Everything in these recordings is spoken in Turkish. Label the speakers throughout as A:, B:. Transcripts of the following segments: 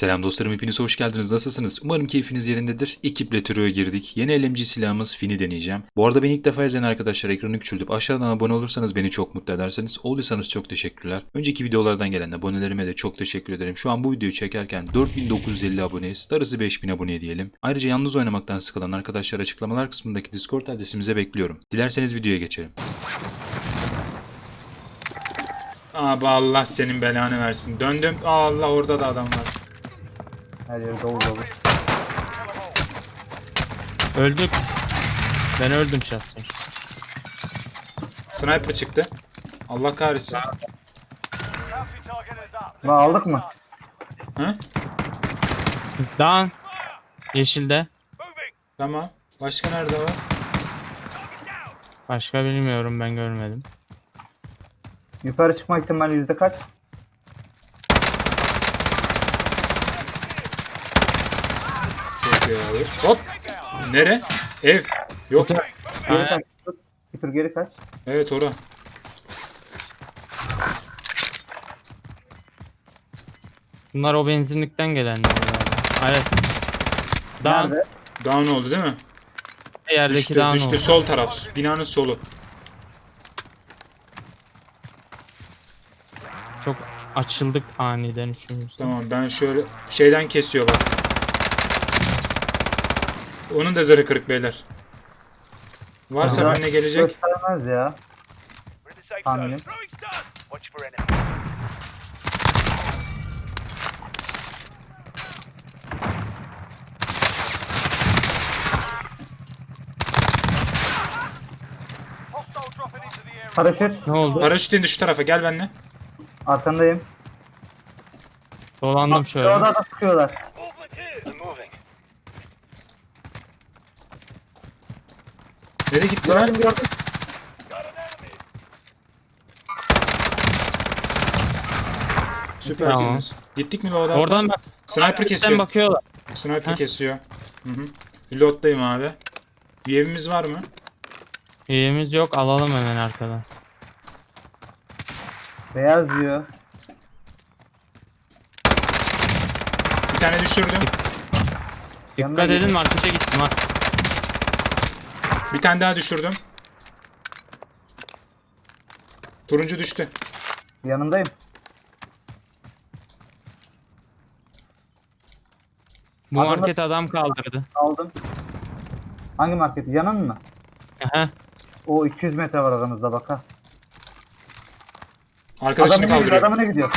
A: Selam dostlarım hepiniz hoş geldiniz. Nasılsınız? Umarım keyfiniz yerindedir. Ekiple türüye girdik. Yeni LMG silahımız Fin'i deneyeceğim. Bu arada beni ilk defa izleyen arkadaşlar ekranı küçültüp aşağıdan abone olursanız beni çok mutlu ederseniz. Olduysanız çok teşekkürler. Önceki videolardan gelen abonelerime de çok teşekkür ederim. Şu an bu videoyu çekerken 4950 aboneyiz. Darısı 5000 abone diyelim. Ayrıca yalnız oynamaktan sıkılan arkadaşlar açıklamalar kısmındaki Discord adresimize bekliyorum. Dilerseniz videoya geçelim. Abi Allah senin belanı versin. Döndüm. Allah orada da adam var.
B: Her yer dolu dolu.
C: Öldük. Ben öldüm şahsen.
A: Sniper çıktı. Allah kahretsin.
B: Lan aldık mı?
A: Hı?
C: Down. Yeşilde.
A: Tamam. Başka nerede var?
C: Başka bilmiyorum ben görmedim.
B: Yukarı çıkma ihtimali yüzde kaç?
A: İyi abi. Hop. Nere? Ev. Yok.
B: Geri kaç. Bir tur geri kaç.
A: Evet ora.
C: Bunlar o benzinlikten gelenler galiba. Evet. Down.
B: Nerede?
A: Down oldu değil mi?
C: Yerdeki
A: Düştü,
C: down
A: düştü.
C: oldu.
A: Sol taraf. Binanın solu.
C: Çok açıldık aniden üçümüz.
A: Tamam ben şöyle şeyden kesiyor bak. Onun da zarı kırık beyler. Varsa
B: Aha.
A: benimle gelecek.
B: Göstermez ya. Tahminim. Paraşüt.
C: Ne oldu?
A: Paraşüt indi şu tarafa gel benimle.
B: Arkandayım.
C: Dolandım şöyle.
B: Orada da sıkıyorlar. Gördüm gördüm.
A: Süpersiniz. Gittik mi Loğda?
C: Oradan bak.
A: Sniper
C: Sen
A: kesiyor.
C: bakıyorlar.
A: Sniper
C: Heh.
A: kesiyor. Hı hı. Reload'dayım abi. Bir evimiz var mı?
C: İyimiz yok alalım hemen arkadan.
B: Beyaz diyor.
A: Bir tane düşürdüm.
B: Yanına
C: Dikkat
B: gidin.
C: edin markete gittim ha.
A: Bir tane daha düşürdüm. Turuncu düştü.
B: Yanındayım.
C: Bu market adam kaldırdı.
B: Aldım. Hangi market? Yanın mı?
C: Aha.
B: O 200 metre var aramızda bak ha.
A: Arkadaşını
B: Adamı ne gidiyor?
A: kaldırıyor.
B: Adamı ne gidiyor?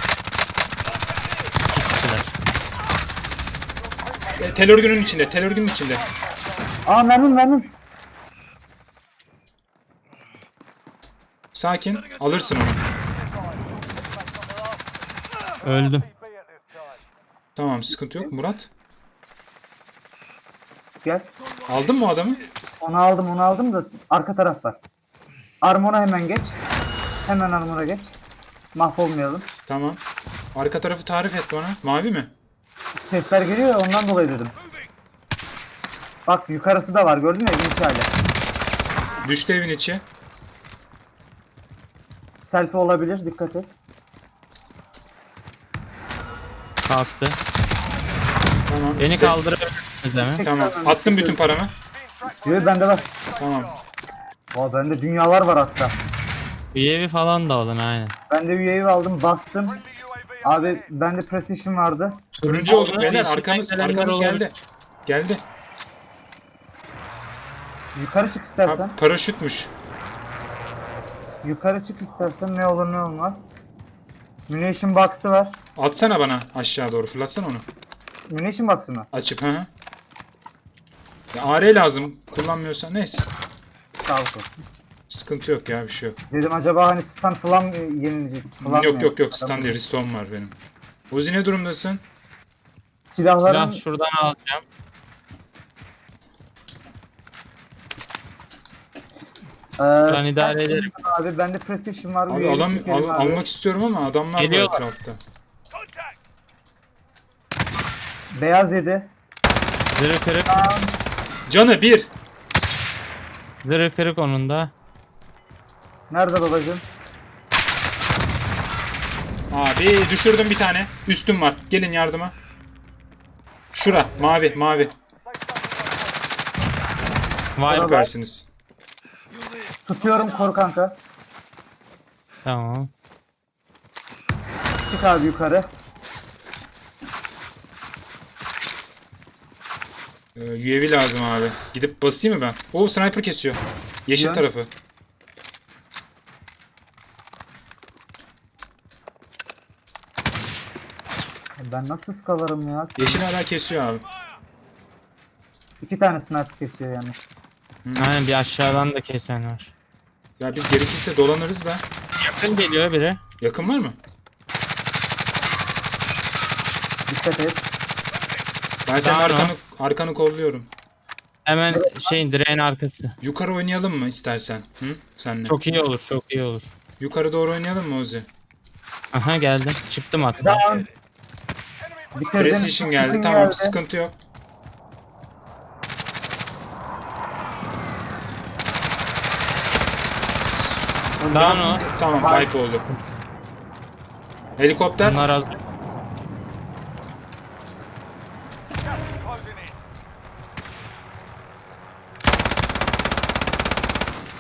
A: E, tel örgünün içinde. Tel örgünün içinde.
B: Aa memnun memnun.
A: Sakin. Alırsın onu.
C: Öldüm.
A: Tamam sıkıntı yok. Murat.
B: Gel.
A: Aldın mı o adamı?
B: Onu aldım onu aldım da arka taraf var. Armora hemen geç. Hemen armora geç. Mahvolmayalım.
A: Tamam. Arka tarafı tarif et bana. Mavi mi?
B: Sesler geliyor ya ondan dolayı dedim. Bak yukarısı da var gördün mü evin içi hala.
A: Düştü evin içi.
B: Selfie olabilir dikkat et.
C: Kalktı.
A: Tamam.
C: Beni kaldırabilirsiniz değil mi?
A: Tamam. Attım bütün paramı.
B: Diyor bende var.
A: Tamam.
B: Aa bende dünyalar var hatta.
C: UAV falan da alın aynen.
B: Ben de UAV aldım bastım. Abi bende Precision vardı.
A: Turuncu olduk
C: Alın,
A: beyler.
C: yeşilden
A: Arkamız, arkamız geldi. Geldi.
B: Yukarı çık
A: Ha,
B: istersen.
A: paraşütmüş.
B: Yukarı çık istersen ne olur ne olmaz. Munition box'ı var.
A: Atsana bana aşağı doğru. Fırlatsana onu.
B: Munition box'ı mı?
A: Açık hı hı. Ya AR lazım. Kullanmıyorsan neyse.
B: Sağ olsun.
A: Sıkıntı yok ya bir şey yok.
B: Dedim acaba hani stand falan mı yenilecek? Falan
A: yok
B: mı?
A: yok yok. Stand değil. Stone var benim. Ozi ne durumdasın?
B: Silahların
C: Silah şuradan alacağım. Ben idare ederim.
B: Abi bende Precision var.
A: Abi
B: çekelim
A: al-
B: abi.
A: almak istiyorum ama adamlar
C: Geliyorlar.
A: var etrafta.
B: Beyaz yedi.
C: Zırh kırık.
A: Canı bir.
C: Zırh kırık onun da.
B: Nerede babacım?
A: Abi düşürdüm bir tane. Üstüm var. Gelin yardıma. Şura mavi mavi.
C: Vay
A: Süpersiniz.
B: Tutuyorum kor kanka.
C: Tamam.
B: Çık abi yukarı.
A: Ee, UAV lazım abi. Gidip basayım mı ben? O sniper kesiyor. Yeşil
B: Ya.
A: tarafı.
B: Ben nasıl skalarım ya?
A: Yeşil hala kesiyor abi.
B: İki tane sniper kesiyor yani.
C: Aynen bir aşağıdan da kesen var.
A: Ya biz gerekirse dolanırız da.
C: Yakın geliyor biri.
A: Yakın var mı?
B: Dikkat et.
A: Ben senin
C: ne?
A: arkanı, arkanı kolluyorum.
C: Hemen şeyin direğin arkası.
A: Yukarı oynayalım mı istersen? Hı? Senle.
C: Çok iyi olur, çok iyi olur.
A: Yukarı doğru oynayalım mı Ozi?
C: Aha geldim. Çıktım hatta.
B: Down. Bitirdim.
A: Precision geldi. Tamam
B: geldi.
A: sıkıntı yok.
C: Down o.
A: Tamam wipe oldu. Helikopter.
C: Bunlar az.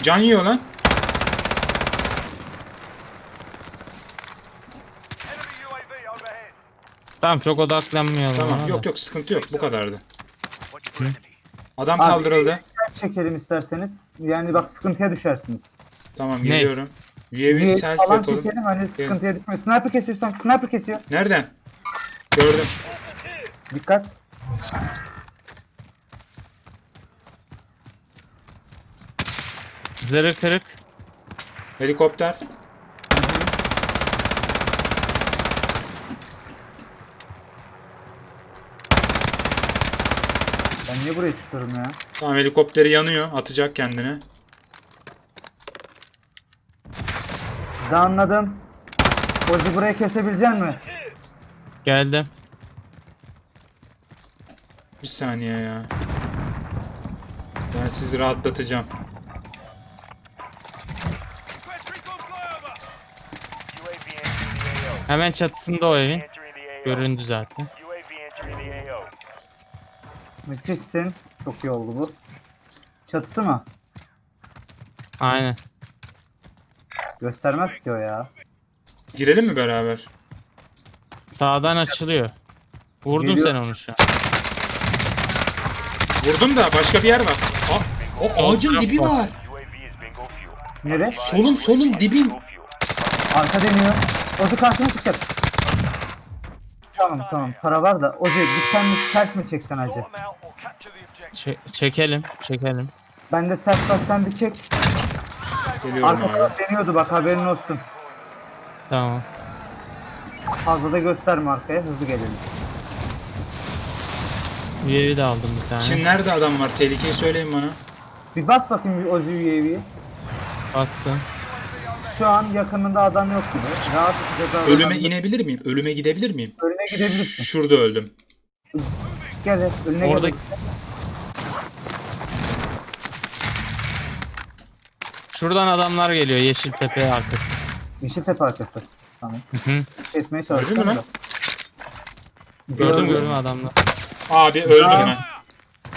A: Can yiyor lan.
C: Tamam çok odaklanmayalım.
A: Tamam
C: da.
A: yok yok sıkıntı yok bu kadardı. Adam
B: Abi,
A: kaldırıldı.
B: Çekelim isterseniz. Yani bak sıkıntıya düşersiniz.
A: Tamam
C: Ne?
A: geliyorum. UAV
B: Bir
A: self
B: falan
A: yapalım.
B: çekelim hani sıkıntıya düşmeyin. Sniper kesiyorsan sniper kesiyor.
A: Nereden? Gördüm.
B: Dikkat.
C: Zırı kırık.
A: Helikopter.
B: Ben niye buraya çıkıyorum ya?
A: Tamam helikopteri yanıyor. Atacak kendini.
B: Da anladım. Ozi buraya kesebilecek mi?
C: Geldim.
A: Bir saniye ya. Ben sizi rahatlatacağım.
C: Hemen çatısında o evin. Göründü zaten.
B: Müthişsin. Çok iyi oldu bu. Çatısı mı?
C: Aynen.
B: Göstermez ki o ya.
A: Girelim mi beraber?
C: Sağdan açılıyor. Vurdun
B: Geliyor.
C: sen onu şu an.
A: Vurdum da başka bir yer var. Aa, o ağacın dibi var.
B: Nere?
A: Solum solum dibim.
B: Arka deniyor. Ozi karşıma çıkacak. Tamam tamam. Para var da. Ozi bir sen mi sert mi çeksen acı?
C: Çe- çekelim, çekelim.
B: Ben de sert bak sen bir çek.
A: Geliyorum
B: Arka
A: abi.
B: taraf deniyordu bak haberin olsun.
C: Tamam.
B: Fazla da gösterme arkaya hızlı gelelim.
C: UAV de aldım bir tane.
A: Şimdi nerede adam var? Tehlikeyi söyleyin bana.
B: Bir bas bakayım bir Ozi UAV'yi.
C: Bastım.
B: Şu an yakınında adam yok gibi. Rahat ceza
A: Ölüme inebilir miyim? Ölüme gidebilir miyim?
B: Önüne gidebilirsin.
A: Şurada öldüm.
B: Gel önüne
C: Orada
B: gel.
C: Şuradan adamlar geliyor Yeşiltepe arkası.
B: Yeşiltepe arkası. Tamam.
C: Hı hı.
B: Kesmeye
A: Gördün mü lan?
C: gördüm gördüm adamlar.
A: Abi öldüm ben.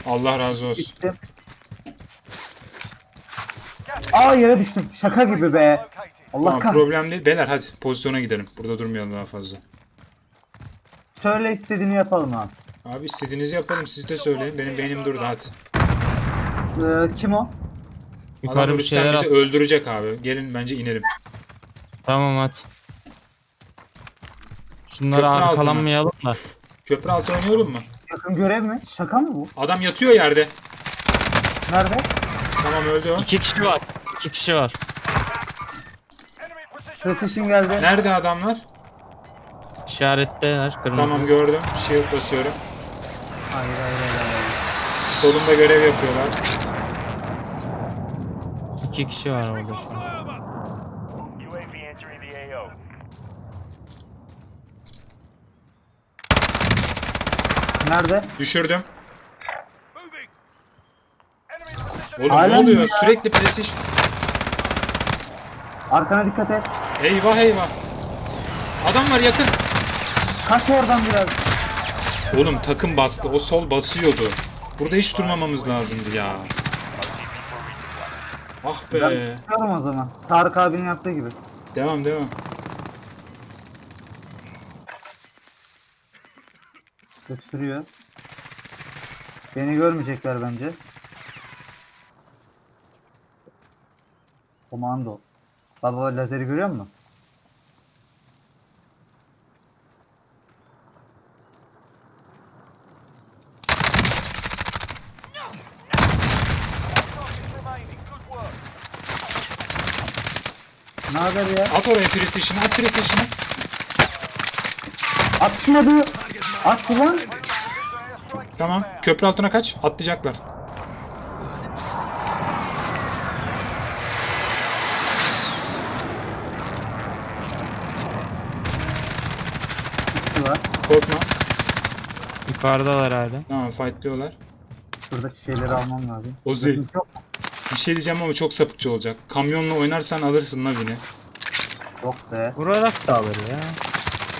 A: Allah razı olsun.
B: Gittim. Aa yere düştüm. Şaka gibi be. Allah
A: Tamam
B: kah.
A: problem değil. Beyler hadi pozisyona gidelim. Burada durmayalım daha fazla.
B: Söyle istediğini yapalım abi.
A: Abi istediğinizi yapalım. Siz de söyleyin. Benim beynim durdu hadi.
B: Ee, kim o?
A: Adam
C: Yukarı bir
A: üstten
C: şeyler
A: bizi
C: at.
A: öldürecek abi. Gelin bence inelim.
C: Tamam hadi. Şunları
A: Köprü altına.
C: arkalanmayalım da.
A: Köprü altı oynayalım mı?
B: Yakın görev mi? Şaka mı bu?
A: Adam yatıyor yerde.
B: Nerede?
A: Tamam öldü o.
C: İki kişi var. İki kişi var.
B: Precision geldi.
A: Nerede adamlar?
C: İşaretteler kırmızı.
A: Tamam gördüm. Shield basıyorum.
B: Hayır hayır hayır. hayır.
A: Solumda görev yapıyorlar.
C: İki kişi var orada şu an.
B: Nerede?
A: Düşürdüm. Oğlum ne oluyor?
B: ya?
A: Sürekli presiz.
B: Arkana dikkat et.
A: Eyvah eyvah. Adam var yakın.
B: Kaç oradan biraz.
A: Oğlum takım bastı. O sol basıyordu. Burada hiç durmamamız lazımdı ya. Ah
B: Ben
A: be.
B: tutuyorum o zaman. Tarık abinin yaptığı gibi.
A: Devam devam.
B: Gösteriyor. Beni görmeyecekler bence. Komando. Baba lazeri görüyor musun? Haber ya?
A: At oraya precision'ı. At precision'ı.
B: Atmadı. Attı lan.
A: Tamam. Köprü altına kaç. Atlayacaklar.
B: Gitti var.
A: Korkma.
C: Yukarıdalar hala.
A: Tamam fightlıyorlar.
B: Şuradaki şeyleri almam lazım.
A: Ozi.
B: Yok.
A: Bir şey diyeceğim ama çok sapıkçı olacak. Kamyonla oynarsan alırsın la beni.
B: Yok be.
C: Vurarak da alır ya.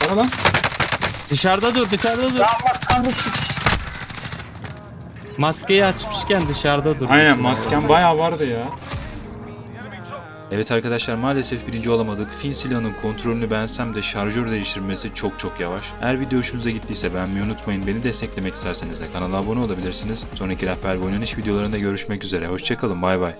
A: Bana lan.
C: Dışarıda dur dışarıda dur.
B: Allah kahretsin.
C: Maskeyi açmışken dışarıda dur.
A: Aynen masken bayağı vardı ya. Evet arkadaşlar maalesef birinci olamadık. Fin silahının kontrolünü beğensem de şarjör değiştirmesi çok çok yavaş. Eğer video hoşunuza gittiyse beğenmeyi unutmayın. Beni desteklemek isterseniz de kanala abone olabilirsiniz. Sonraki rehber ve oynanış videolarında görüşmek üzere. Hoşçakalın bay bay.